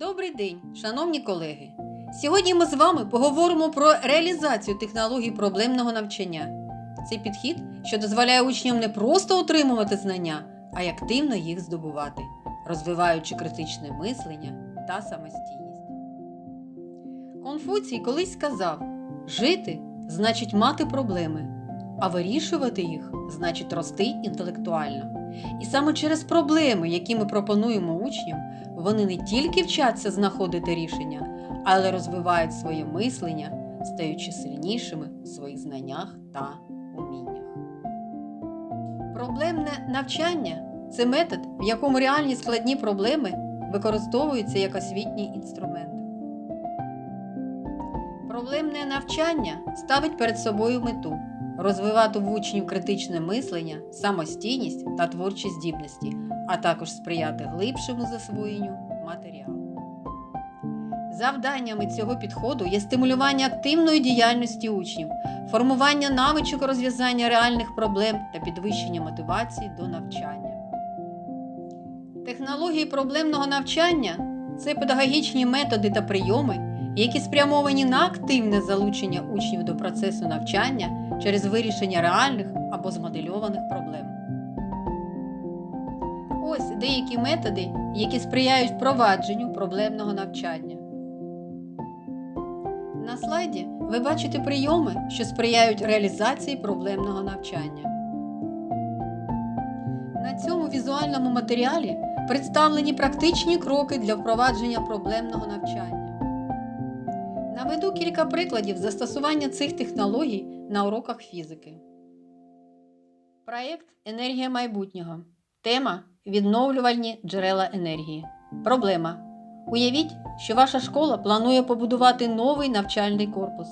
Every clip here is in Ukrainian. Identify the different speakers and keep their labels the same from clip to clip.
Speaker 1: Добрий день, шановні колеги! Сьогодні ми з вами поговоримо про реалізацію технологій проблемного навчання. Це підхід, що дозволяє учням не просто отримувати знання, а й активно їх здобувати, розвиваючи критичне мислення та самостійність. Конфуцій колись сказав: жити значить мати проблеми, а вирішувати їх значить рости інтелектуально. І саме через проблеми, які ми пропонуємо учням, вони не тільки вчаться знаходити рішення, але розвивають своє мислення, стаючи сильнішими в своїх знаннях та уміннях. Проблемне навчання це метод, в якому реальні складні проблеми використовуються як освітній інструмент. Проблемне навчання ставить перед собою мету розвивати в учнів критичне мислення, самостійність та творчі здібності, а також сприяти глибшому засвоєнню матеріалу. Завданнями цього підходу є стимулювання активної діяльності учнів, формування навичок розв'язання реальних проблем та підвищення мотивації до навчання. Технології проблемного навчання це педагогічні методи та прийоми, які спрямовані на активне залучення учнів до процесу навчання через вирішення реальних або змодельованих проблем. Ось деякі методи, які сприяють впровадженню проблемного навчання. На слайді ви бачите прийоми, що сприяють реалізації проблемного навчання. На цьому візуальному матеріалі представлені практичні кроки для впровадження проблемного навчання. Наведу кілька прикладів застосування цих технологій на уроках фізики. Проєкт Енергія майбутнього. Тема Відновлювальні джерела енергії. Проблема. Уявіть, що ваша школа планує побудувати новий навчальний корпус.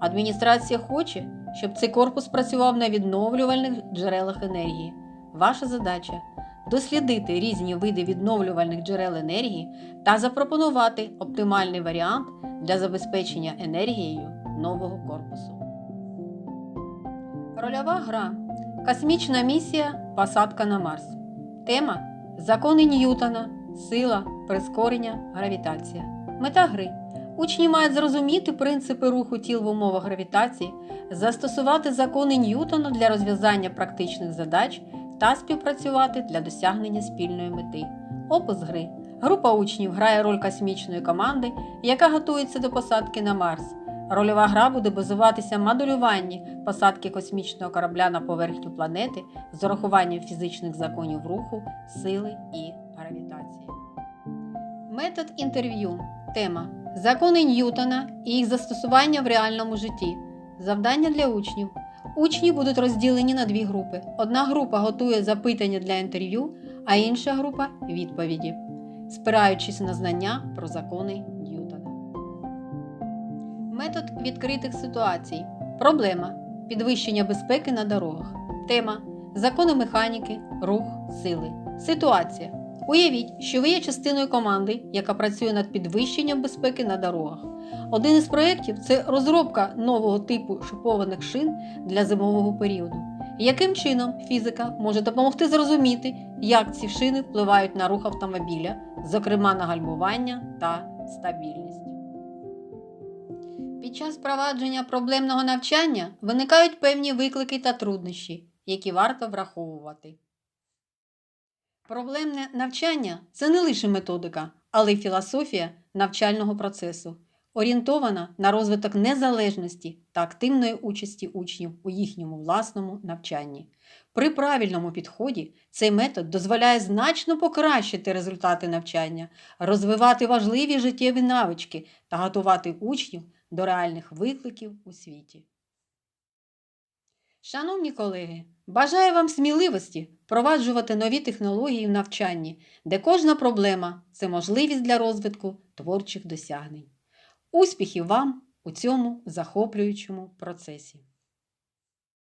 Speaker 1: Адміністрація хоче, щоб цей корпус працював на відновлювальних джерелах енергії. Ваша задача дослідити різні види відновлювальних джерел енергії та запропонувати оптимальний варіант для забезпечення енергією нового корпусу. Рольова гра. Космічна місія Посадка на Марс. Тема Закони Ньютона, сила, прискорення, гравітація. Мета гри. Учні мають зрозуміти принципи руху тіл в умовах гравітації, застосувати закони Ньютона для розв'язання практичних задач та співпрацювати для досягнення спільної мети. Опис гри. Група учнів грає роль космічної команди, яка готується до посадки на Марс. Рольова гра буде базуватися на моделюванні посадки космічного корабля на поверхню планети з урахуванням фізичних законів руху, сили і гравітації. Метод інтерв'ю. Тема Закони Ньютона і їх застосування в реальному житті. Завдання для учнів. Учні будуть розділені на дві групи. Одна група готує запитання для інтерв'ю, а інша група відповіді, спираючись на знання про закони. Метод відкритих ситуацій. Проблема підвищення безпеки на дорогах. Тема закони механіки, рух, сили. Ситуація. Уявіть, що ви є частиною команди, яка працює над підвищенням безпеки на дорогах. Один із проєктів це розробка нового типу шипованих шин для зимового періоду. Яким чином фізика може допомогти зрозуміти, як ці шини впливають на рух автомобіля, зокрема на гальмування та стабільність. Під час впровадження проблемного навчання виникають певні виклики та труднощі, які варто враховувати. Проблемне навчання це не лише методика, але й філософія навчального процесу, орієнтована на розвиток незалежності та активної участі учнів у їхньому власному навчанні. При правильному підході цей метод дозволяє значно покращити результати навчання, розвивати важливі життєві навички та готувати учнів до реальних викликів у світі. Шановні колеги, бажаю вам сміливості впроваджувати нові технології в навчанні, де кожна проблема це можливість для розвитку творчих досягнень. Успіхів вам у цьому захоплюючому процесі!